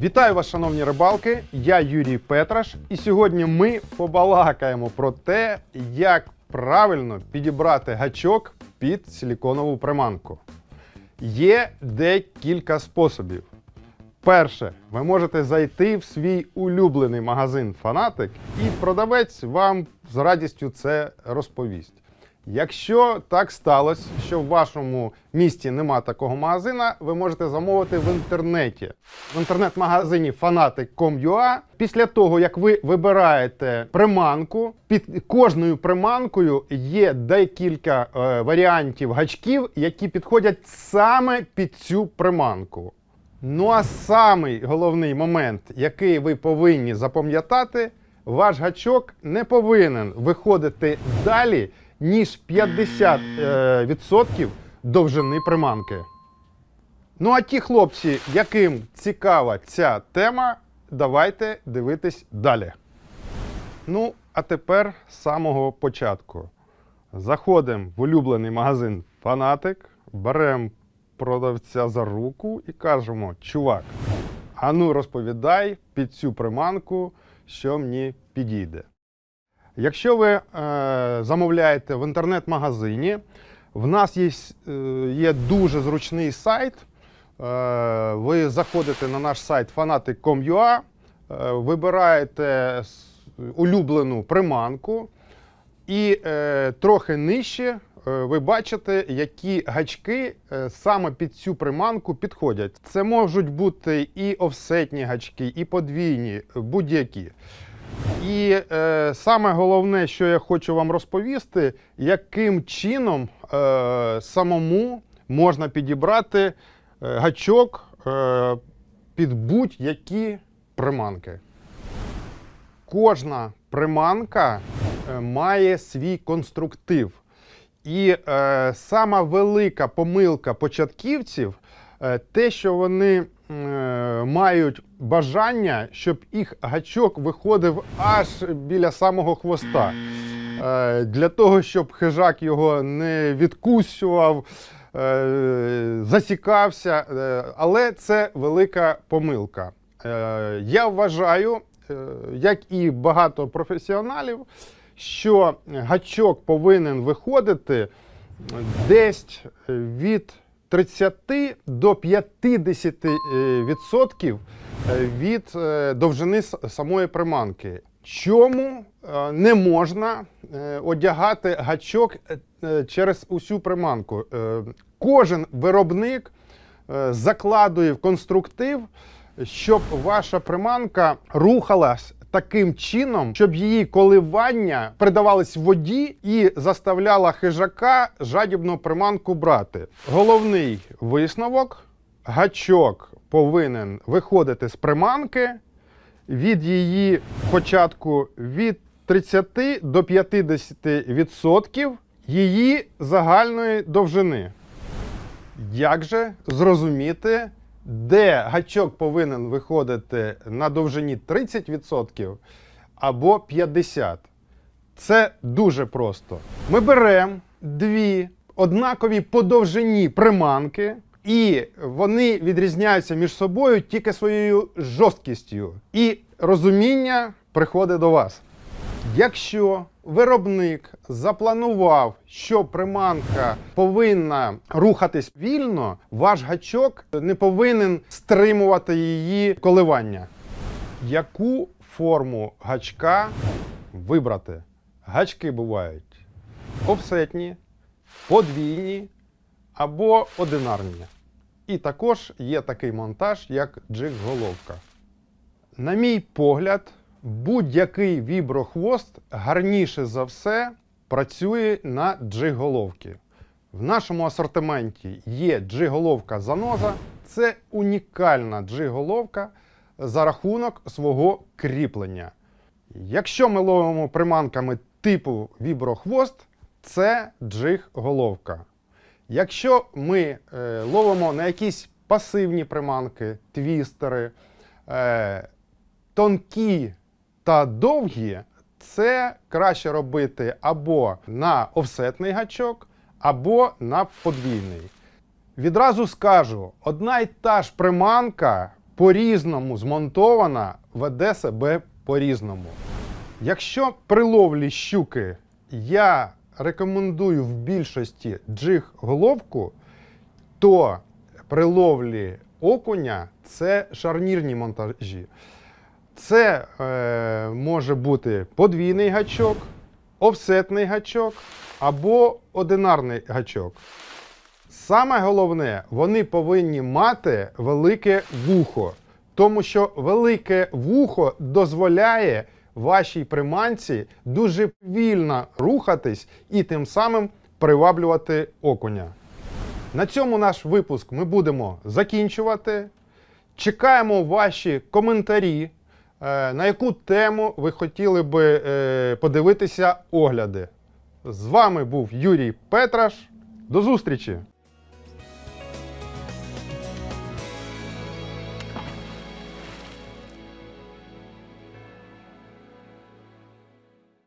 Вітаю вас, шановні рибалки! Я Юрій Петраш, і сьогодні ми побалакаємо про те, як правильно підібрати гачок під силіконову приманку. Є декілька способів. Перше, ви можете зайти в свій улюблений магазин Фанатик, і продавець вам з радістю це розповість. Якщо так сталося, що в вашому місті нема такого магазина, ви можете замовити в інтернеті. В інтернет-магазині fanatic.com.ua Після того, як ви вибираєте приманку, під кожною приманкою є декілька е, варіантів гачків, які підходять саме під цю приманку. Ну а самий головний момент, який ви повинні запам'ятати, ваш гачок не повинен виходити далі, ніж 50% е, довжини приманки. Ну а ті хлопці, яким цікава ця тема, давайте дивитись далі. Ну, а тепер з самого початку. Заходимо в улюблений магазин Фанатик, беремо продавця за руку і кажемо: чувак, а ну розповідай під цю приманку, що мені підійде. Якщо ви е, замовляєте в інтернет-магазині, в нас є, е, є дуже зручний сайт. Е, ви заходите на наш сайт fanatic.com.ua, е, вибираєте улюблену приманку, і е, трохи нижче е, ви бачите, які гачки е, саме під цю приманку підходять. Це можуть бути і офсетні гачки, і подвійні, будь-які. І е, саме головне, що я хочу вам розповісти, яким чином е, самому можна підібрати е, гачок е, під будь-які приманки. Кожна приманка е, має свій конструктив. І е, сама велика помилка початківців е, те, що вони мають бажання, щоб їх гачок виходив аж біля самого хвоста. Е, для того, щоб хижак його не відкусював, е, засікався. Е, але це велика помилка. Е, я вважаю, е, як і багато професіоналів, що гачок повинен виходити десь від 30 до 50 е, відсотків від е, довжини самої приманки. Чому е, не можна одягати гачок через усю приманку? Кожен виробник закладує в конструктив, щоб ваша приманка рухалась таким чином, щоб її коливання придавались воді і заставляла хижака жадібно приманку брати. Головний висновок: гачок повинен виходити з приманки від її початку від 30 до 50 відсотків її загальної довжини. Як же зрозуміти, де гачок повинен виходити на довжині 30% або 50%? Це дуже просто. Ми беремо дві однакові по довжині приманки, і вони відрізняються між собою тільки своєю жорсткістю. І розуміння приходить до вас. Якщо виробник запланував, що приманка повинна рухатись вільно, ваш гачок не повинен стримувати її коливання. Яку форму гачка вибрати? Гачки бувають офсетні, подвійні або одинарні. І також є такий монтаж, як джиг-головка. На мій погляд, будь-який віброхвост гарніше за все працює на джиг-головки. В нашому асортименті є джиг-головка заноза. Це унікальна джиг-головка за рахунок свого кріплення. Якщо ми ловимо приманками типу віброхвост, це джиг-головка. Якщо ми е, ловимо на якісь пасивні приманки, твістери, е, тонкі та довгі, це краще робити або на офсетний гачок, або на подвійний. Відразу скажу: одна й та ж приманка по-різному змонтована, веде себе по-різному. Якщо при ловлі щуки я рекомендую в більшості джиг-головку, то при ловлі окуня це шарнірні монтажі. Це е, може бути подвійний гачок, офсетний гачок або одинарний гачок. Саме головне, вони повинні мати велике вухо, тому що велике вухо дозволяє вашій приманці дуже вільно рухатись і тим самим приваблювати окуня. На цьому наш випуск ми будемо закінчувати. Чекаємо ваші коментарі, на яку тему ви хотіли би е, подивитися огляди. З вами був Юрій Петраш. До зустрічі!